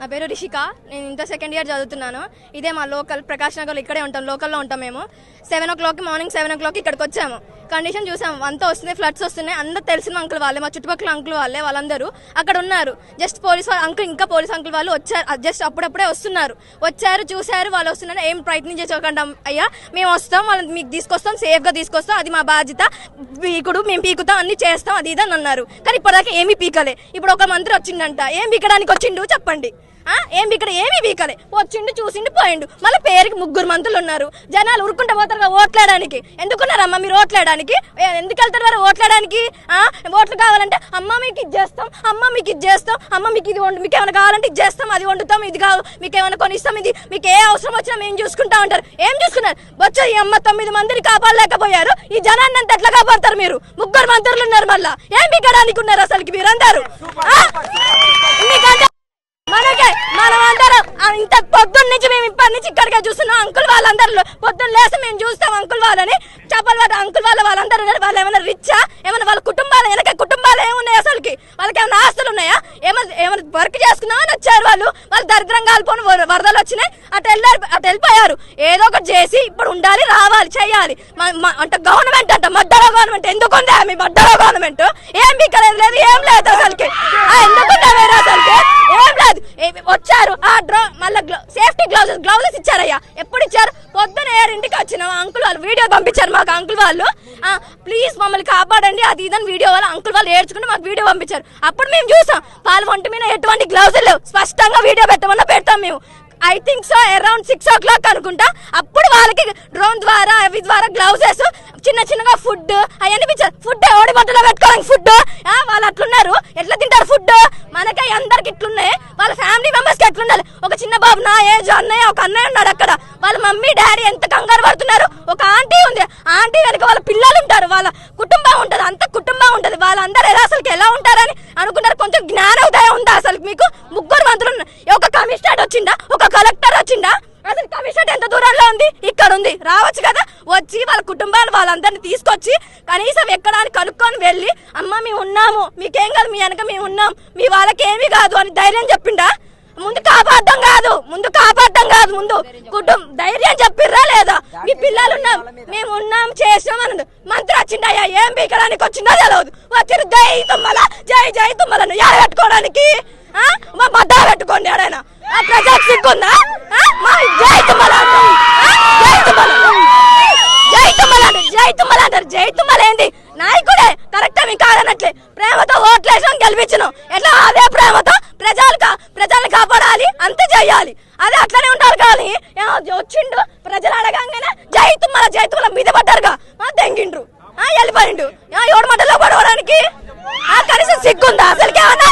నా పేరు రిషిక. నేను ఇంత సెకండ్ ఇయర్ చదువుతున్నాను. ఇదే మా లోకల్ ప్రకాశ్ నగర్లో ఇక్కడే ఉంటాం లోకల్లో ఉంటాం మేము. Seven o'clock morning seven o'clock ఇక్కడికి వచ్చాము. కండిషన్ చూసాం. అంతా వస్తున్నాయి ఫ్లడ్స్ వస్తున్నాయి. అందరు తెలిసిన అంకుల్ వాళ్ళే మా చుట్టుపక్కల అంకుల్ వాళ్ళే వాళ్ళందరూ అక్కడ ఉన్నారు. జస్ట్ పోలీస్ వాళ్ళు అంకుల్ ఇంకా పోలీస్ అంకుల్ వాళ్ళు వచ్చారు. జస్ట్ అప్పుడప్పుడే వస్తున్నారు. వచ్చారు చూశారు వాళ్ళు వస్తున్నారు ఏం ప్రయత్నం చేసుకోకుండా అయ్యా. మేము వస్తాం వాళ్ళని మీకు తీసుకొస్తాం సేఫ్గా తీసుకొస్తాం. అది మా బాధ్యత. పీకుడు మేము పీకుతాం అన్ని చేస్తాం అది ఇది అని అన్నారు. కానీ ఇప్పటిదాకా ఏమీ పీకలే. ఇప్పుడు ఒక మంత్రి వచ్చిండంట ఏం పీకడానికి వచ్చిండు? చెప్పండి. ఏం ఇక్కడ ఏమీ వీకలే వచ్చిండు చూసిండు పోయిండు. మళ్ళీ పేరుకి ముగ్గురు మంత్రులు ఉన్నారు. జనాలు ఉరుకుంటా పోతారు కదా ఓట్లేయడానికి. ఎందుకున్నారమ్మా మీరు ఓట్లేయడానికి? ఏ, ఎందుకు వెళ్తారు వారు ఓట్లాడడానికి ఓట్లు కావాలంటే అమ్మ మీకు ఇది చేస్తాం అమ్మ మీకు ఇది చేస్తాం అమ్మ మీకు ఇది వండు మీకు ఏమైనా కావాలంటే ఇది చేస్తాం అది వండుతాం ఇది కావు మీకు ఏమైనా కొనిస్తాం ఇది మీకు ఏ అవసరం వచ్చినా మేము చూసుకుంటా ఉంటారు. ఏం చూసుకున్నారు? వచ్చి ఈ అమ్మ తొమ్మిది మందిని కాపాడలేకపోయారు. ఈ జనాన్ని అంతా ఎట్లా కాపాడతారు మీరు? ముగ్గురు మంత్రులు ఉన్నారు మళ్ళా. ఏం పీకడానికి ఉన్నారు అసలుకి మీరందరూ? మనకే ఇంత పొద్దున్న నుంచి మేము ఇప్పటి నుంచి ఇక్కడికే చూస్తున్నాం. అంకుల్ వాళ్ళందరూ పొద్దున్న లేసి మేము చూస్తాం అంకుల్ వాళ్ళని. చేపల వాళ్ళ అంకుల్ వాళ్ళ వాళ్ళందరూ ఉన్నారు. వాళ్ళు ఏమైనా రిచ్చా? ఏమైనా వాళ్ళ కుటుంబాలు వెనక కుటుంబాలు ఏమున్నాయి అసలుకి? వాళ్ళకి ఏమైనా ఆస్తులు ఉన్నాయా? ఏమైనా ఏమైనా వర్క్ చేసుకున్నామని వచ్చారు వాళ్ళు? వాళ్ళు దరిద్రంగా కాలిపోని వరదలు వచ్చినాయి. అటు వెళ్ళారు అటు వెళ్ళిపోయారు. ఏదో ఒకటి చేసి ఇప్పుడు ఉండాలి రావాలి చేయాలి. అంటే గవర్నమెంట్ అంట మడ్డలో గవర్నమెంట్ ఎందుకు ఉంది మీ మడ్డలో గవర్నమెంట్ ఏం పీకలేదు లేదు ఏం లేదు అసలుకి. ఎందుకు మీరు అసలుకి? ఏం లేదు వచ్చారు. ఆ డ్రో మళ్ళీ సేఫ్టీ గ్లౌజెస్ గ్లౌజెస్ ఇచ్చారయ్యా. ఎప్పుడు ఇచ్చారు? పొద్దున ఇంటికి వచ్చిన అంకుల్ వాళ్ళు వీడియో పంపించారు మాకు అంకుల్ వాళ్ళు. ప్లీజ్ మమ్మల్ని కాపాడండి. అది ఇదని వీడియో వాళ్ళు అంకుల్ వాళ్ళు ఏడ్చుకుంటే మాకు వీడియో పంపించారు. అప్పుడు మేము చూసాం. వాళ్ళ వంట మీద ఎటువంటి గ్లౌజులు లేవు. స్పష్టంగా వీడియో పెట్టమన్నా పెడతాం మేము. I think so around six o'clock అనుకుంటా. అప్పుడు వాళ్ళకి డ్రోన్ ద్వారా అవి ద్వారా గ్లౌజెస్ చిన్న చిన్నగా ఫుడ్ అవన్నీ ఫుడ్ ఓడి బట్టలో పెట్టుకోవడానికి ఫుడ్. వాళ్ళు అట్లున్నారు. ఎట్లా తింటారు ఫుడ్? మనకి అందరికి ఇట్లున్నాయి. వాళ్ళ ఫ్యామిలీ మెంబర్స్కి ఎట్లుండాలి? ఒక చిన్న బాబు నా ఏజ్ అన్నయ్య ఒక అన్నయ్య ఉన్నాడు అక్కడ. వాళ్ళ మమ్మీ డాడీ ఎంత కంగారు పడుతున్నారు? ఒక ఆంటీ ఉంది. ఆంటీ వెనక వాళ్ళ పిల్లలు ఉంటారు. వాళ్ళ కుటుంబం ఉంటది. అంత కుటుంబం ఉంటది. వాళ్ళందరూ ఎలా అసలుకి ఎలా ఉంటారని అనుకున్నారు. కొంచెం జ్ఞానోదయం ఉందా అసలు మీకు? ముగ్గురు మంత్రులు ఒక కమిషనర్ వచ్చిందా? ఒక కలెక్టర్ వచ్చిందా? అసలు కమిషనర్ ఎంత దూరంలో ఉంది? ఇక్కడ ఉంది. రావచ్చు కదా? వచ్చి వాళ్ళ కుటుంబాలు వాళ్ళందరినీ తీసుకొచ్చి కనీసం ఎక్కడానికి కనుక్కొని వెళ్ళి అమ్మ మేము ఉన్నాము. మీకేం కాదు? మీ వెనక మేము ఉన్నాం. మీ వాళ్ళకి ఏమీ కాదు అని ధైర్యం చెప్పిండా? ముందు కాపాడడం కాదు. ముందు కా ముందు కుటుంబం ధైర్యం చెప్పిర్రా లేదా? మీ పిల్లలు ఉన్నాం మేము ఉన్నాం చేసాం అన్నది. మంత్రి వచ్చిండయ్యా ఏం పీకడానికి వచ్చిందో తెలియదు వచ్చిరు జై తుమ్మల జై జై తుమ్మలను ఎడ పెట్టుకోవడానికి? ఆ? మా బద్ద పెట్టుకోండి ఎవడైనా ఆ ప్రజలకు సిగ్గుందా? మా జై తుమ్మల? జై తుమ్మల జై తుమ్మల అంటారు. జై తుమ్మల అంటారు. జై తుమ్మల ఏంది? నాయకుడే. కరెక్ట్ మీకు కాదనట్లే ప్రేమతో ఓట్లేసాం గెలిపించను. ఎట్లా? అదే ప్రేమతో ప్రజలు ప్రజల్ని కాపాడాలి. అంతే చేయాలి. అదే అట్లనే ఉండాలి కానీ వచ్చిండు ప్రజలు అడగంగానే జైతు మన జైతుల తుమ్మల మీద పడ్డారుగా. ఆ, తెంగిండ్రు ఆ, వెళ్ళిపోయిండు. ఆ, ఎవడు మంటలో పడవడానికి ఆ, కనీసం సిగ్గుందా? అసలుకి ఏమన్నా